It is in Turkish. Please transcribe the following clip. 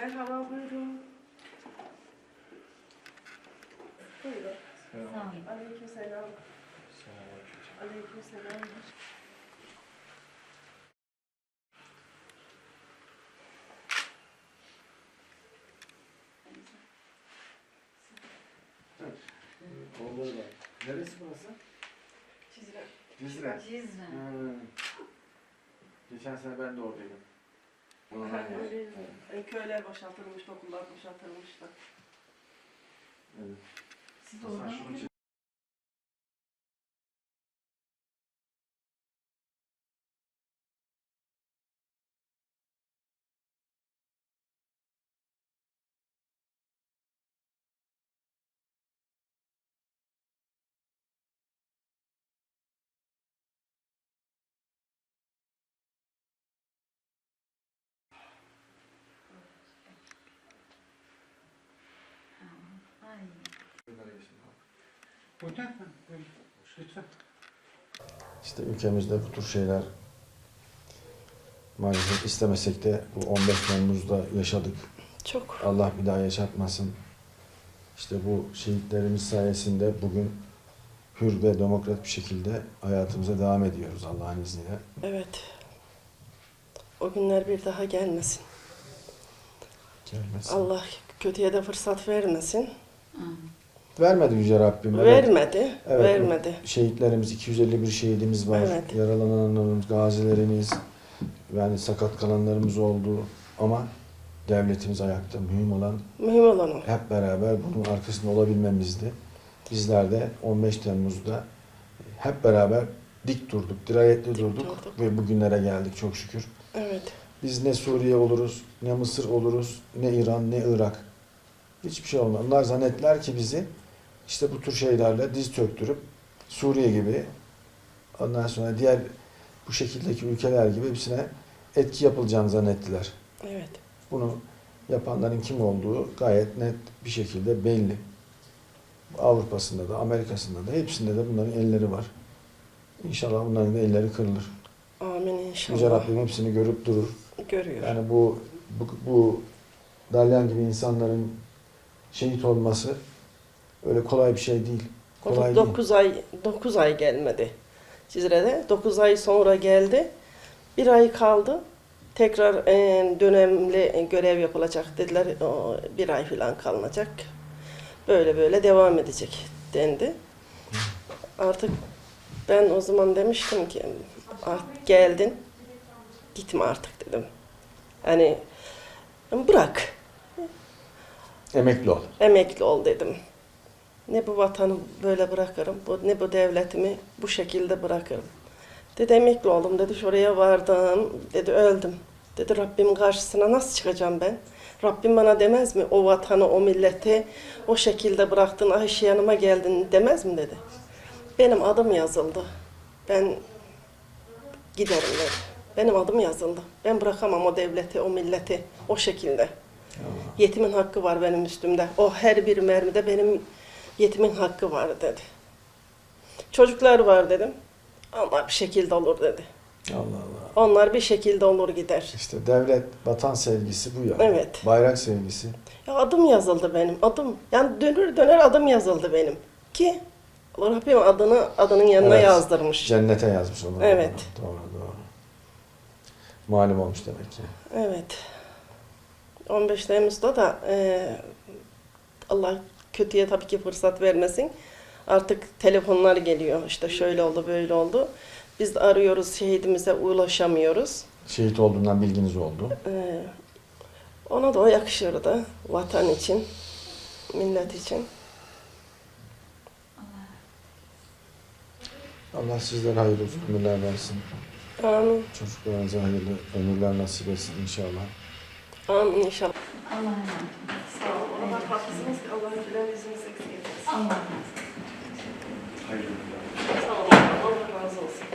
Merhaba buyurun. Buyurun. Sağ olun. Aleykümselam. Aleykümselam. Oğulları var. Neresi burası? Cizre. Cizre. Cizre. Hmm. Geçen sene ben de oradaydım. Öyle. Yani köyler boşaltılmış, okullar boşaltılmış da. Evet. Siz oradan Ay. İşte ülkemizde bu tür şeyler maalesef istemesek de bu 15 Temmuz'da yaşadık. Çok. Allah bir daha yaşatmasın. İşte bu şehitlerimiz sayesinde bugün hür ve demokrat bir şekilde hayatımıza devam ediyoruz Allah'ın izniyle. Evet. O günler bir daha gelmesin. Gelmesin. Allah kötüye de fırsat vermesin. Vermedi Yüce Rabbim. evet. Vermedi. Evet, vermedi. Şehitlerimiz 251 şehidimiz var. Evet. Yaralananlarımız, gazilerimiz, yani sakat kalanlarımız oldu. Ama devletimiz ayakta. Mühim olan Mühim olan o. hep beraber bunun arkasında olabilmemizdi. Bizler de 15 Temmuz'da hep beraber dik durduk, dirayetli Dik durduk durduk. ve bugünlere geldik çok şükür. Evet. Biz ne Suriye oluruz, ne Mısır oluruz, ne İran, ne Irak. Hiçbir şey olmaz. Onlar zannettiler ki bizi işte bu tür şeylerle diz çöktürüp Suriye gibi ondan sonra diğer bu şekildeki ülkeler gibi hepsine etki yapılacağını zannettiler. Evet. Bunu yapanların kim olduğu gayet net bir şekilde belli. Avrupa'sında da, Amerika'sında da hepsinde de bunların elleri var. İnşallah bunların da elleri kırılır. Amin Yüce inşallah. Rabbim hepsini görüp durur. Görüyor. Yani bu bu, bu Dalyan gibi insanların şehit olması öyle kolay bir şey değil. Kolay değil. 9 ay 9 ay gelmedi. Cizre'de 9 ay sonra geldi. Bir ay kaldı. Tekrar e, dönemli görev yapılacak dediler. O, bir ay falan kalınacak. Böyle böyle devam edecek dendi. Artık ben o zaman demiştim ki artık geldin. Gitme artık dedim. Hani bırak. Emekli ol. Emekli ol dedim. Ne bu vatanı böyle bırakırım, bu, ne bu devletimi bu şekilde bırakırım. Dedi emekli oldum dedi, şuraya vardım, dedi öldüm. Dedi Rabbim karşısına nasıl çıkacağım ben? Rabbim bana demez mi o vatanı, o milleti o şekilde bıraktın, işte yanıma geldin demez mi dedi. Benim adım yazıldı. Ben giderim dedi. Benim adım yazıldı. Ben bırakamam o devleti, o milleti o şekilde. Yetimin hakkı var benim üstümde. O her bir mermide benim yetimin hakkı var dedi. Çocuklar var dedim. Onlar bir şekilde olur dedi. Allah Allah. Onlar bir şekilde olur gider. İşte devlet, vatan sevgisi bu ya. Evet. Bayrak sevgisi. Ya adım yazıldı benim. Adım. Yani dönür döner adım yazıldı benim. Ki Rabbim adını adının yanına Evet. yazdırmış. Cennete yazmış onu. Evet. Doğru, doğru. Malum olmuş demek ki. Evet. 15 Temmuz'da da e, Allah kötüye tabii ki fırsat vermesin. Artık telefonlar geliyor. İşte şöyle oldu, böyle oldu. Biz de arıyoruz, şehidimize ulaşamıyoruz. Şehit olduğundan bilginiz oldu. E, ona da o yakışırdı. Vatan için, millet için. Allah sizlere hayırlı uzun ömürler versin. Amin. Çocuklarınıza hayırlı ömürler nasip etsin inşallah. Amin inşallah. Allah'a emanet olun. Sağ olun. Allah haklısınız. Allah gülen yüzünüzü eksik etmesin. Allah'a emanet olun. Hayırlı Sağ olun. Allah razı olsun.